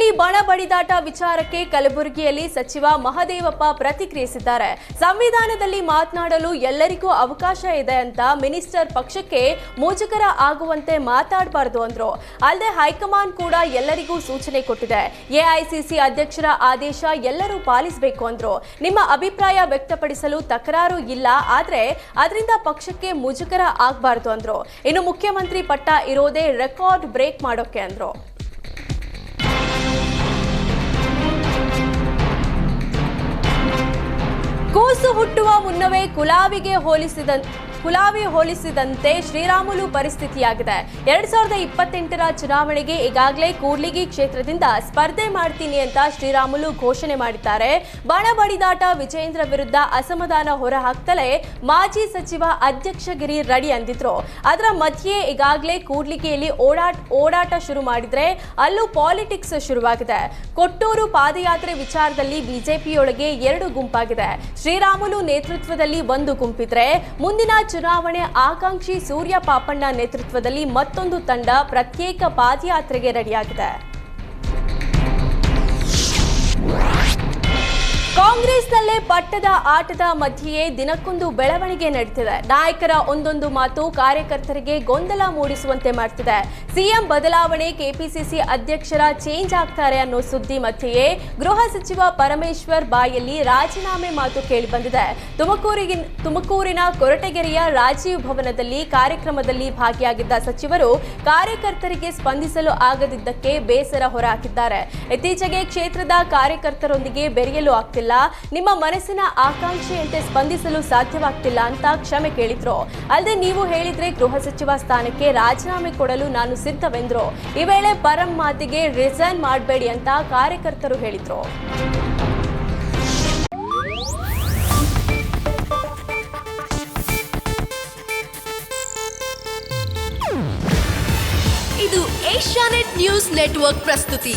ರಾಜ್ಯದಲ್ಲಿ ಬಣ ಬಡಿದಾಟ ವಿಚಾರಕ್ಕೆ ಕಲಬುರಗಿಯಲ್ಲಿ ಸಚಿವ ಮಹದೇವಪ್ಪ ಪ್ರತಿಕ್ರಿಯಿಸಿದ್ದಾರೆ. ಸಂವಿಧಾನದಲ್ಲಿ ಮಾತನಾಡಲು ಎಲ್ಲರಿಗೂ ಅವಕಾಶ ಇದೆ ಅಂತ ಮಿನಿಸ್ಟರ್ ಪಕ್ಷಕ್ಕೆ ಮುಜುಗರ ಆಗುವಂತೆ ಮಾತಾಡಬಾರದು ಅಂದ್ರು. ಅಲ್ಲದೆ ಹೈಕಮಾಂಡ್ ಕೂಡ ಎಲ್ಲರಿಗೂ ಸೂಚನೆ ಕೊಟ್ಟಿದೆ. ಎಐಸಿಸಿ ಅಧ್ಯಕ್ಷರ ಆದೇಶ ಎಲ್ಲರೂ ಪಾಲಿಸಬೇಕು ಅಂದ್ರು. ನಿಮ್ಮ ಅಭಿಪ್ರಾಯ ವ್ಯಕ್ತಪಡಿಸಲು ತಕರಾರು ಇಲ್ಲ, ಆದ್ರೆ ಅದರಿಂದ ಪಕ್ಷಕ್ಕೆ ಮುಜುಗರ ಆಗಬಾರದು ಅಂದ್ರು. ಇನ್ನು ಮುಖ್ಯಮಂತ್ರಿ ಪಟ್ಟ ಇರೋದೇ ರೆಕಾರ್ಡ್ ಬ್ರೇಕ್ ಮಾಡೋಕೆ ಅಂದ್ರು. ಕೂಸು ಹುಟ್ಟುವ ಮುನ್ನವೇ ಕುಲಾವಿಗೆ ಹೋಲಿಸಿದ ಕುಲಾವಿ ಹೋಲಿಸಿದಂತೆ ಶ್ರೀರಾಮುಲು ಪರಿಸ್ಥಿತಿಯಾಗಿದೆ. ಎರಡ್ ಸಾವಿರದ ಇಪ್ಪತ್ತೆಂಟರ ಚುನಾವಣೆಗೆ ಈಗಾಗಲೇ ಕೂಡ್ಲಿಗಿ ಕ್ಷೇತ್ರದಿಂದ ಸ್ಪರ್ಧೆ ಮಾಡ್ತೀನಿ ಅಂತ ಶ್ರೀರಾಮುಲು ಘೋಷಣೆ ಮಾಡಿದ್ದಾರೆ. ಬಣ ಬಡಿದಾಟ ವಿಜೇಂದ್ರ ವಿರುದ್ಧ ಅಸಮಾಧಾನ ಹೊರಹಾಕ್ತಲೇ ಮಾಜಿ ಸಚಿವ ಅಧ್ಯಕ್ಷಗಿರಿ ರೆಡಿ ಅಂದಿದ್ರು. ಅದರ ಮಧ್ಯೆ ಈಗಾಗಲೇ ಕೂಡ್ಲಿಗಿಯಲ್ಲಿ ಓಡಾಟ ಓಡಾಟ ಶುರು ಮಾಡಿದ್ರೆ ಅಲ್ಲೂ ಪಾಲಿಟಿಕ್ಸ್ ಶುರುವಾಗಿದೆ. ಕೊಟ್ಟೂರು ಪಾದಯಾತ್ರೆ ವಿಚಾರದಲ್ಲಿ ಬಿಜೆಪಿಯೊಳಗೆ ಎರಡು ಗುಂಪಾಗಿದೆ. ಶ್ರೀರಾಮುಲು ನೇತೃತ್ವದಲ್ಲಿ ಒಂದು ಗುಂಪಿದ್ರೆ ಮುಂದಿನ ಚುನಾವಣೆ ಆಕಾಂಕ್ಷಿ ಸೂರ್ಯ ಪಾಪಣ್ಣ ನೇತೃತ್ವದಲ್ಲಿ ಮತ್ತೊಂದು ತಂಡ ಪ್ರತ್ಯೇಕ ಪಾದಯಾತ್ರೆಗೆ ರೆಡಿಯಾಗಿದೆ. ಪಟ್ಟದ ಆಟದ ಮಧ್ಯೆಯೇ ದಿನಕ್ಕೊಂದು ಬೆಳವಣಿಗೆ ನಡೀತಿದೆ. ನಾಯಕರ ಒಂದೊಂದು ಮಾತು ಕಾರ್ಯಕರ್ತರಿಗೆ ಗೊಂದಲ ಮೂಡಿಸುವಂತೆ ಮಾಡ್ತಿದೆ. ಸಿಎಂ ಬದಲಾವಣೆ, ಕೆಪಿಸಿಸಿ ಅಧ್ಯಕ್ಷರ ಚೇಂಜ್ ಆಗ್ತಾರೆ ಅನ್ನೋ ಸುದ್ದಿ ಮಧ್ಯೆಯೇ ಗೃಹ ಸಚಿವ ಪರಮೇಶ್ವರ್ ಬಾಯಲ್ಲಿ ರಾಜೀನಾಮೆ ಮಾತು ಕೇಳಿಬಂದಿದೆ. ತುಮಕೂರಿಗೆ ತುಮಕೂರಿನ ಕೊರಟಗೆರೆಯ ರಾಜೀವ್ ಭವನದಲ್ಲಿ ಕಾರ್ಯಕ್ರಮದಲ್ಲಿ ಭಾಗಿಯಾಗಿದ್ದ ಸಚಿವರು ಕಾರ್ಯಕರ್ತರಿಗೆ ಸ್ಪಂದಿಸಲು ಆಗದಿದ್ದಕ್ಕೆ ಬೇಸರ ಹೊರಹಾಕಿದ್ದಾರೆ. ಇತ್ತೀಚೆಗೆ ಕ್ಷೇತ್ರದ ಕಾರ್ಯಕರ್ತರೊಂದಿಗೆ ಬೆರೆಯಲು ಆಗ್ತಿಲ್ಲ. ನಿಮ್ಮ ಮನಸ್ಸಿನ ಆಕಾಂಕ್ಷೆಯಂತೆ ಸ್ಪಂದಿಸಲು ಸಾಧ್ಯವಾಗ್ತಿಲ್ಲ ಅಂತ ಕ್ಷಮೆ ಕೇಳಿದ್ರು. ಅಲ್ಲದೆ ನೀವು ಹೇಳಿದ್ರೆ ಗೃಹ ಸಚಿವ ಸ್ಥಾನಕ್ಕೆ ರಾಜೀನಾಮೆ ಕೊಡಲು ನಾನು ಸಿದ್ಧವೆಂದ್ರು. ಈ ವೇಳೆ ಪರಂ ಮಾತಿಗೆ ರಿಸೈನ್ ಮಾಡಬೇಡಿ ಅಂತ ಕಾರ್ಯಕರ್ತರು ಹೇಳಿದ್ರು. ಇದು ಏಷ್ಯಾನೆಟ್ ನ್ಯೂಸ್ ನೆಟ್ವರ್ಕ್ ಪ್ರಸ್ತುತಿ.